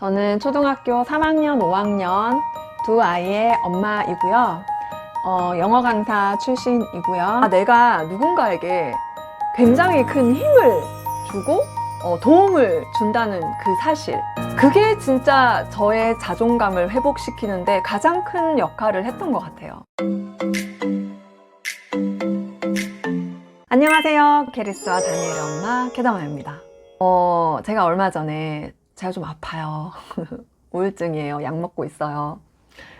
저는 초등학교 3학년, 5학년 두 아이의 엄마이고요. 어, 영어 강사 출신이고요. 아, 내가 누군가에게 굉장히 큰 힘을 주고 어, 도움을 준다는 그 사실. 그게 진짜 저의 자존감을 회복시키는데 가장 큰 역할을 했던 것 같아요. 안녕하세요. 케리스와 다니엘의 엄마 케다마입니다. 어, 제가 얼마 전에 제가 좀 아파요. 우울증이에요. 약 먹고 있어요.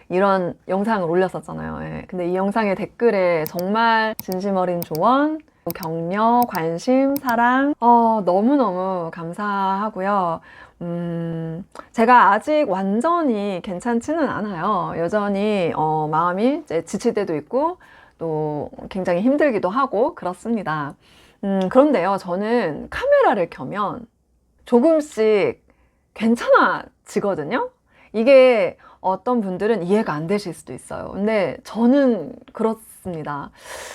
이런 영상을 올렸었잖아요. 예. 근데 이 영상의 댓글에 정말 진심 어린 조언, 격려, 관심, 사랑, 어, 너무너무 감사하고요. 음, 제가 아직 완전히 괜찮지는 않아요. 여전히, 어, 마음이 지칠 때도 있고, 또 굉장히 힘들기도 하고, 그렇습니다. 음, 그런데요, 저는 카메라를 켜면 조금씩 괜찮아지거든요? 이게 어떤 분들은 이해가 안 되실 수도 있어요. 근데 저는 그렇습니다.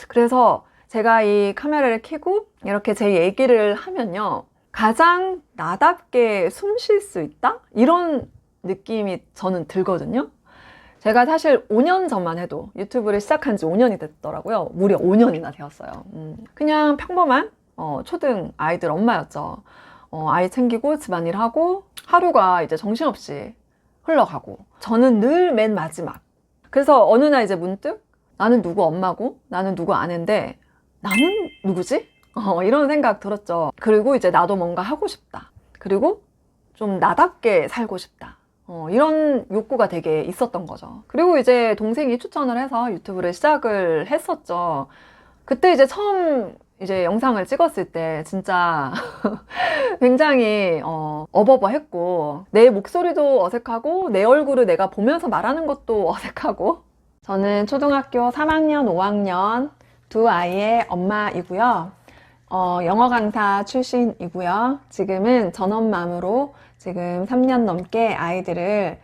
그래서 제가 이 카메라를 켜고 이렇게 제 얘기를 하면요. 가장 나답게 숨 쉴 수 있다? 이런 느낌이 저는 들거든요. 제가 사실 5년 전만 해도 유튜브를 시작한 지 5년이 됐더라고요. 무려 5년이나 되었어요. 음, 그냥 평범한 어, 초등 아이들 엄마였죠. 어, 아이 챙기고 집안일 하고 하루가 이제 정신없이 흘러가고. 저는 늘 맨 마지막. 그래서 어느 날 이제 문득 나는 누구 엄마고 나는 누구 아내인데 나는 누구지? 어, 이런 생각 들었죠. 그리고 이제 나도 뭔가 하고 싶다. 그리고 좀 나답게 살고 싶다. 어, 이런 욕구가 되게 있었던 거죠. 그리고 이제 동생이 추천을 해서 유튜브를 시작을 했었죠. 그때 이제 처음 이제 영상을 찍었을 때 진짜 굉장히 어, 어버버했고 내 목소리도 어색하고 내 얼굴을 내가 보면서 말하는 것도 어색하고 저는 초등학교 3학년, 5학년 두 아이의 엄마이고요. 어, 영어 강사 출신이고요. 지금은 전업맘으로 지금 3년 넘게 아이들을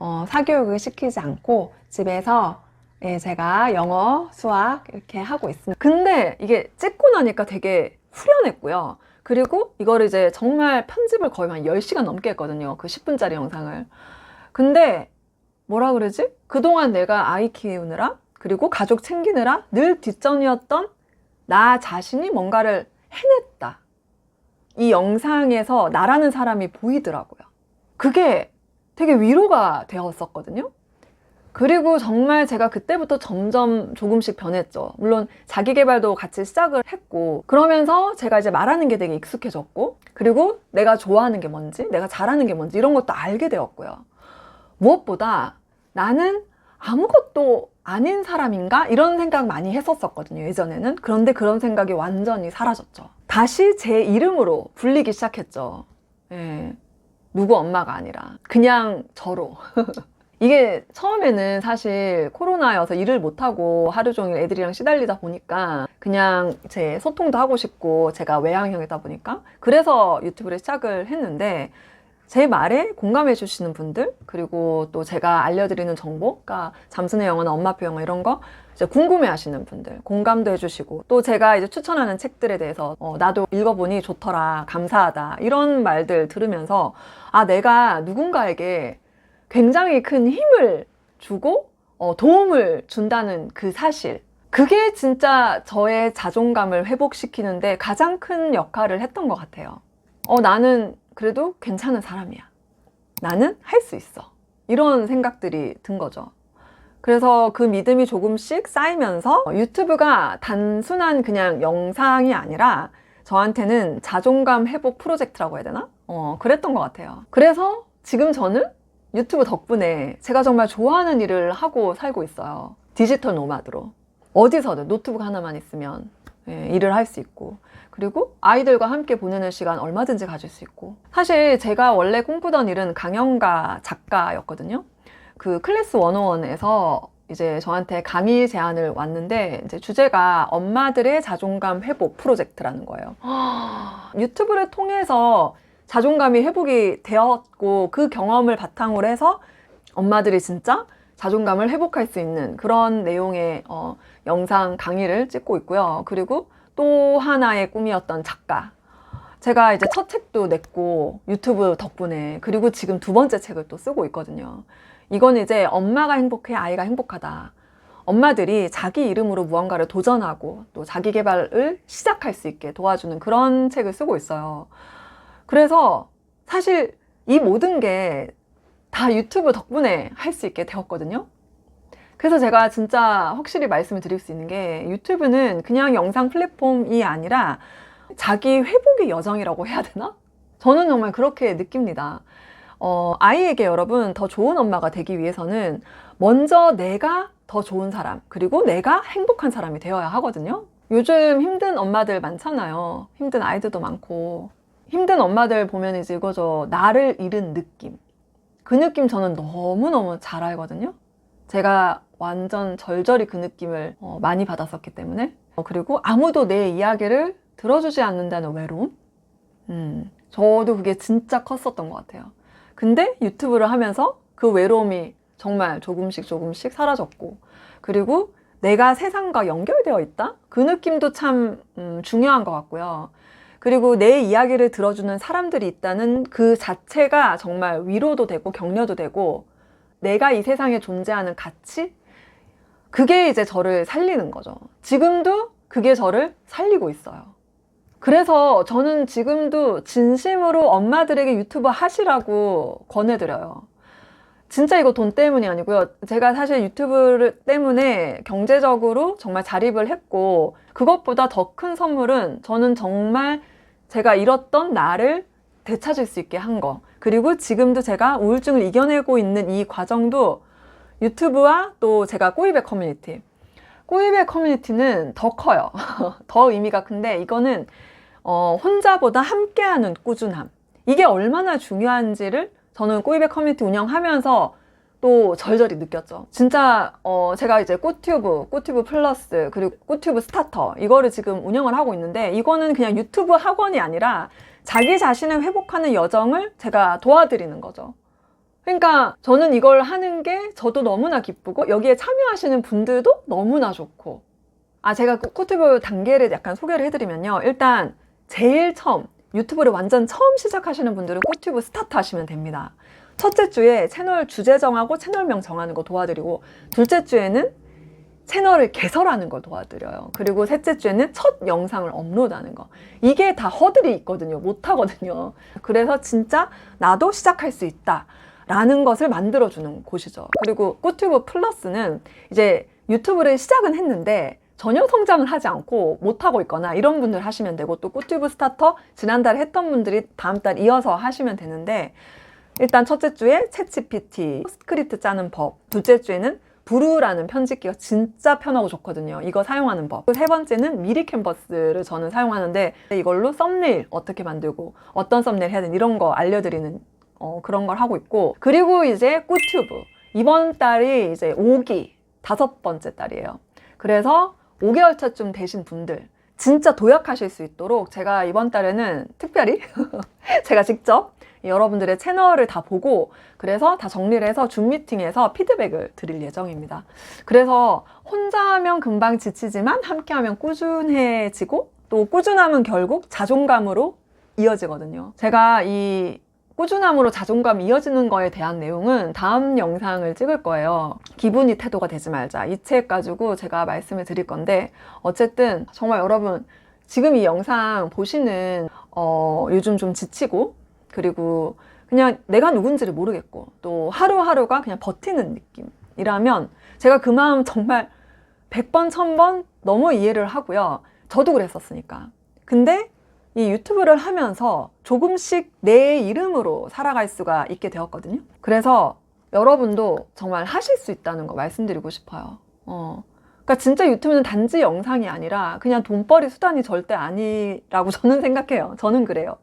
어, 사교육을 시키지 않고 집에서 예, 제가 영어, 수학 이렇게 하고 있습니다. 근데 이게 찍고 나니까 되게 후련했고요. 그리고 이거를 이제 정말 편집을 거의 한 10시간 넘게 했거든요. 그 10분짜리 영상을. 근데 뭐라 그러지? 그동안 내가 아이 키우느라 그리고 가족 챙기느라 늘 뒷전이었던 나 자신이 뭔가를 해냈다. 이 영상에서 나라는 사람이 보이더라고요. 그게 되게 위로가 되었었거든요. 그리고 정말 제가 그때부터 점점 조금씩 변했죠. 물론 자기 개발도 같이 시작을 했고, 그러면서 제가 이제 말하는 게 되게 익숙해졌고, 그리고 내가 좋아하는 게 뭔지, 내가 잘하는 게 뭔지, 이런 것도 알게 되었고요. 무엇보다 나는 아무것도 아닌 사람인가? 이런 생각 많이 했었었거든요, 예전에는. 그런데 그런 생각이 완전히 사라졌죠. 다시 제 이름으로 불리기 시작했죠. 예. 누구 엄마가 아니라. 그냥 저로. 이게 처음에는 사실 코로나여서 일을 못하고 하루 종일 애들이랑 시달리다 보니까 그냥 제 소통도 하고 싶고 제가 외향형이다 보니까 그래서 유튜브를 시작을 했는데 제 말에 공감해 주시는 분들 그리고 또 제가 알려드리는 정보 그러니까 잠수의 영어나 엄마표 영어 이런 거 궁금해 하시는 분들 공감도 해주시고 또 제가 이제 추천하는 책들에 대해서 어, 나도 읽어보니 좋더라 감사하다 이런 말들 들으면서 아 내가 누군가에게 굉장히 큰 힘을 주고 어, 도움을 준다는 그 사실. 그게 진짜 저의 자존감을 회복시키는데 가장 큰 역할을 했던 것 같아요. 어, 나는 그래도 괜찮은 사람이야. 나는 할 수 있어. 이런 생각들이 든 거죠. 그래서 그 믿음이 조금씩 쌓이면서 어, 유튜브가 단순한 그냥 영상이 아니라 저한테는 자존감 회복 프로젝트라고 해야 되나? 어, 그랬던 것 같아요. 그래서 지금 저는 유튜브 덕분에 제가 정말 좋아하는 일을 하고 살고 있어요. 디지털 노마드로. 어디서든 노트북 하나만 있으면 예, 일을 할 수 있고. 그리고 아이들과 함께 보내는 시간 얼마든지 가질 수 있고. 사실 제가 원래 꿈꾸던 일은 강연가 작가였거든요. 그 클래스 101에서 이제 저한테 강의 제안을 왔는데 이제 주제가 엄마들의 자존감 회복 프로젝트라는 거예요. 유튜브를 통해서 자존감이 회복이 되었고 그 경험을 바탕으로 해서 엄마들이 진짜 자존감을 회복할 수 있는 그런 내용의 어, 영상 강의를 찍고 있고요. 그리고 또 하나의 꿈이었던 작가. 제가 이제 첫 책도 냈고 유튜브 덕분에 그리고 지금 두 번째 책을 또 쓰고 있거든요. 이건 이제 엄마가 행복해 아이가 행복하다. 엄마들이 자기 이름으로 무언가를 도전하고 또 자기 개발을 시작할 수 있게 도와주는 그런 책을 쓰고 있어요. 그래서 사실 이 모든 게 다 유튜브 덕분에 할 수 있게 되었거든요. 그래서 제가 진짜 확실히 말씀을 드릴 수 있는 게 유튜브는 그냥 영상 플랫폼이 아니라 자기 회복의 여정이라고 해야 되나? 저는 정말 그렇게 느낍니다. 어, 아이에게 여러분 더 좋은 엄마가 되기 위해서는 먼저 내가 더 좋은 사람, 그리고 내가 행복한 사람이 되어야 하거든요. 요즘 힘든 엄마들 많잖아요. 힘든 아이들도 많고. 힘든 엄마들 보면 이제 이거죠. 나를 잃은 느낌. 그 느낌 저는 너무너무 잘 알거든요. 제가 완전 절절히 그 느낌을 어, 많이 받았었기 때문에. 어, 그리고 아무도 내 이야기를 들어주지 않는다는 외로움? 음, 저도 그게 진짜 컸었던 것 같아요. 근데 유튜브를 하면서 그 외로움이 정말 조금씩 조금씩 사라졌고, 그리고 내가 세상과 연결되어 있다? 그 느낌도 참 음, 중요한 것 같고요. 그리고 내 이야기를 들어주는 사람들이 있다는 그 자체가 정말 위로도 되고 격려도 되고 내가 이 세상에 존재하는 가치? 그게 이제 저를 살리는 거죠. 지금도 그게 저를 살리고 있어요. 그래서 저는 지금도 진심으로 엄마들에게 유튜브 하시라고 권해드려요. 진짜 이거 돈 때문이 아니고요. 제가 사실 유튜브 때문에 경제적으로 정말 자립을 했고, 그것보다 더 큰 선물은 저는 정말 제가 잃었던 나를 되찾을 수 있게 한 거. 그리고 지금도 제가 우울증을 이겨내고 있는 이 과정도 유튜브와 또 제가 꼬이백 커뮤니티. 꼬이백 커뮤니티는 더 커요. 더 의미가 큰데 이거는 어, 혼자보다 함께하는 꾸준함. 이게 얼마나 중요한지를 저는 꼬이백 커뮤니티 운영하면서 또 절절히 느꼈죠. 진짜 어 제가 이제 꽃튜브, 꽃튜브 플러스 그리고 꽃튜브 스타터 이거를 지금 운영을 하고 있는데 이거는 그냥 유튜브 학원이 아니라 자기 자신을 회복하는 여정을 제가 도와드리는 거죠. 그러니까 저는 이걸 하는 게 저도 너무나 기쁘고 여기에 참여하시는 분들도 너무나 좋고 아 제가 그 꽃튜브 단계를 약간 소개를 해드리면요. 일단 제일 처음 유튜브를 완전 처음 시작하시는 분들은 꽃튜브 스타트 하시면 됩니다. 첫째 주에 채널 주제 정하고 채널명 정하는 거 도와드리고 둘째 주에는 채널을 개설하는 걸 도와드려요. 그리고 셋째 주에는 첫 영상을 업로드하는 거. 이게 다 허들이 있거든요. 못 하거든요. 그래서 진짜 나도 시작할 수 있다. 라는 것을 만들어주는 곳이죠. 그리고 꾸튜브 플러스는 이제 유튜브를 시작은 했는데 전혀 성장을 하지 않고 못하고 있거나 이런 분들 하시면 되고 또 꾸튜브 스타터 지난달에 했던 분들이 다음 달 이어서 하시면 되는데 일단 첫째 주에 챗GPT 스크립트 짜는 법 둘째 주에는 브루라는 편집기가 진짜 편하고 좋거든요. 이거 사용하는 법. 세 번째는 미리 캔버스를 저는 사용하는데 이걸로 썸네일 어떻게 만들고 어떤 썸네일 해야 되는 이런 거 알려드리는 어, 그런 걸 하고 있고 그리고 이제 꾸튜브 이번 달이 이제 5기 다섯 번째 달이에요. 그래서 5개월 차쯤 되신 분들 진짜 도약하실 수 있도록 제가 이번 달에는 특별히 제가 직접 여러분들의 채널을 다 보고 그래서 다 정리를 해서 줌 미팅에서 피드백을 드릴 예정입니다. 그래서 혼자 하면 금방 지치지만 함께 하면 꾸준해지고 또 꾸준함은 결국 자존감으로 이어지거든요. 제가 이 꾸준함으로 자존감 이어지는 거에 대한 내용은 다음 영상을 찍을 거예요. 기분이 태도가 되지 말자. 이 책 가지고 제가 말씀을 드릴 건데, 어쨌든 정말 여러분, 지금 이 영상 보시는, 어, 요즘 좀 지치고, 그리고 그냥 내가 누군지를 모르겠고, 또 하루하루가 그냥 버티는 느낌이라면, 제가 그 마음 정말 100번, 1000번 너무 이해를 하고요. 저도 그랬었으니까. 근데 이 유튜브를 하면서 조금씩 내 이름으로 살아갈 수가 있게 되었거든요. 그래서 여러분도 정말 하실 수 있다는 거 말씀드리고 싶어요. 어. 그러니까 진짜 유튜브는 단지 영상이 아니라 그냥 돈벌이 수단이 절대 아니라고 저는 생각해요. 저는 그래요.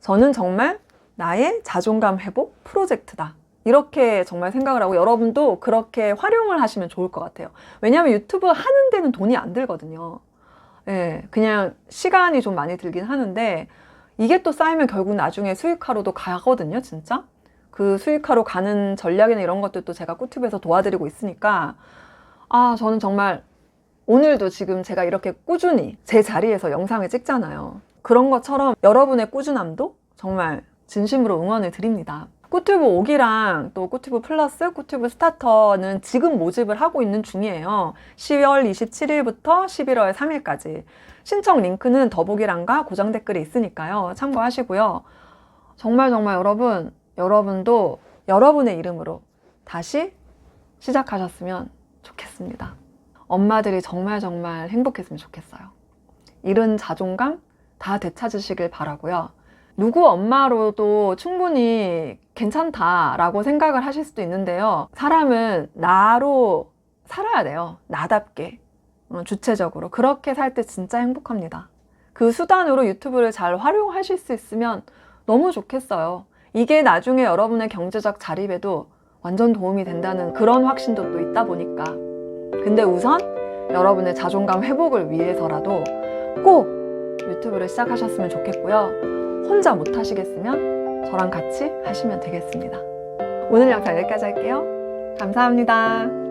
저는 정말 나의 자존감 회복 프로젝트다. 이렇게 정말 생각을 하고 여러분도 그렇게 활용을 하시면 좋을 것 같아요. 왜냐하면 유튜브 하는 데는 돈이 안 들거든요. 예, 그냥 시간이 좀 많이 들긴 하는데 이게 또 쌓이면 결국 나중에 수익화로도 가거든요, 진짜. 그 수익화로 가는 전략이나 이런 것들도 제가 꿀팁에서 도와드리고 있으니까 아, 저는 정말 오늘도 지금 제가 이렇게 꾸준히 제 자리에서 영상을 찍잖아요. 그런 것처럼 여러분의 꾸준함도 정말 진심으로 응원을 드립니다. 꾸튜브 5기랑 또 꾸튜브 플러스, 꾸튜브 스타터는 지금 모집을 하고 있는 중이에요. 10월 27일부터 11월 3일까지. 신청 링크는 더보기란과 고정 댓글에 있으니까요. 참고하시고요. 정말 정말 여러분, 여러분도 여러분의 이름으로 다시 시작하셨으면 좋겠습니다. 엄마들이 정말 정말 행복했으면 좋겠어요. 잃은 자존감 다 되찾으시길 바라고요. 누구 엄마로도 충분히 괜찮다라고 생각을 하실 수도 있는데요. 사람은 나로 살아야 돼요. 나답게. 어, 주체적으로. 그렇게 살 때 진짜 행복합니다. 그 수단으로 유튜브를 잘 활용하실 수 있으면 너무 좋겠어요. 이게 나중에 여러분의 경제적 자립에도 완전 도움이 된다는 그런 확신도 또 있다 보니까. 근데 우선 여러분의 자존감 회복을 위해서라도 꼭 유튜브를 시작하셨으면 좋겠고요. 혼자 못 하시겠으면 저랑 같이 하시면 되겠습니다. 오늘 영상 여기까지 할게요. 감사합니다.